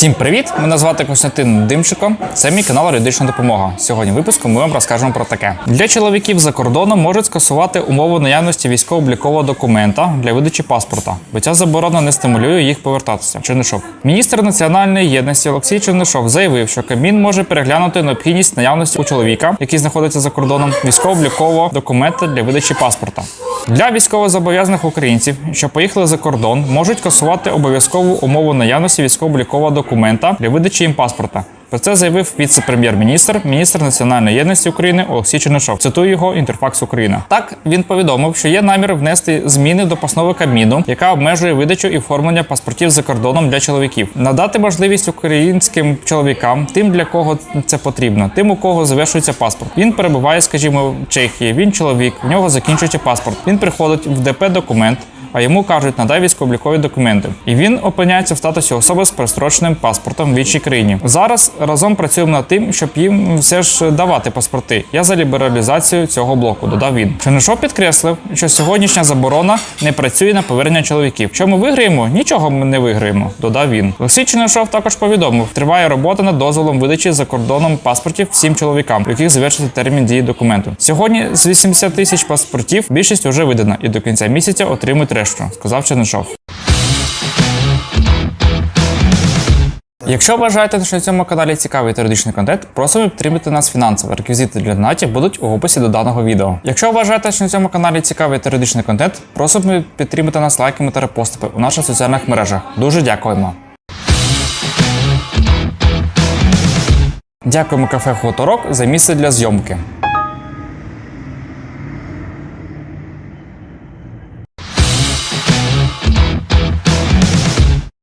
Всім привіт! Мене звати Костянтин Димчико. Це мій канал Юридична допомога. Сьогодні в випуску ми вам розкажемо про таке. Для чоловіків за кордоном можуть скасувати умову наявності військово-облікового документа для видачі паспорта, бо ця заборона не стимулює їх повертатися. Чернишов. Міністр національної єдності Олексій Чернишов заявив, що Кабмін може переглянути необхідність наявності у чоловіка, який знаходиться за кордоном, військово-облікового документа для видачі паспорта. Для військовозобов'язаних українців, що поїхали за кордон, можуть касувати обов'язкову умову наявності військово-облікового документа для видачі їм паспорта. Про це заявив віце-прем'єр-міністр, міністр національної єдності України Олексій Чернишов. Цитую його інтерфакс Україна. Так він повідомив, що є намір внести зміни до постанови Кабміну, яка обмежує видачу і оформлення паспортів за кордоном для чоловіків, надати можливість українським чоловікам, тим для кого це потрібно, тим у кого завершується паспорт. Він перебуває, скажімо, в Чехії. Він чоловік, в нього закінчується паспорт. Він приходить в ДП документ. А йому кажуть, надай військово-облікові документи. І він опиняється в статусі особи з простроченим паспортом в іншій країні. Зараз разом працюємо над тим, щоб їм все ж давати паспорти. Я за лібералізацію цього блоку, додав він. Чернишов підкреслив, що сьогоднішня заборона не працює на повернення чоловіків. Що ми виграємо? Нічого ми не виграємо, додав він. Олексій Чернишов також повідомив, триває робота над дозволом видачі за кордоном паспортів всім чоловікам, у яких завершиться термін дії документу. Сьогодні з 80 тисяч паспортів більшість вже видана, і до кінця місяця отримують решту, сказав Чернишов. Якщо вважаєте, що на цьому каналі цікавий теоретичний контент, просимо підтримати нас фінансово. Реквізити для донатів будуть у описі до даного відео. Якщо вважаєте, що на цьому каналі цікавий теоретичний контент, просимо підтримати нас лайками та репостами у наших соціальних мережах. Дуже дякуємо. Дякуємо кафе Хуторок за місце для зйомки.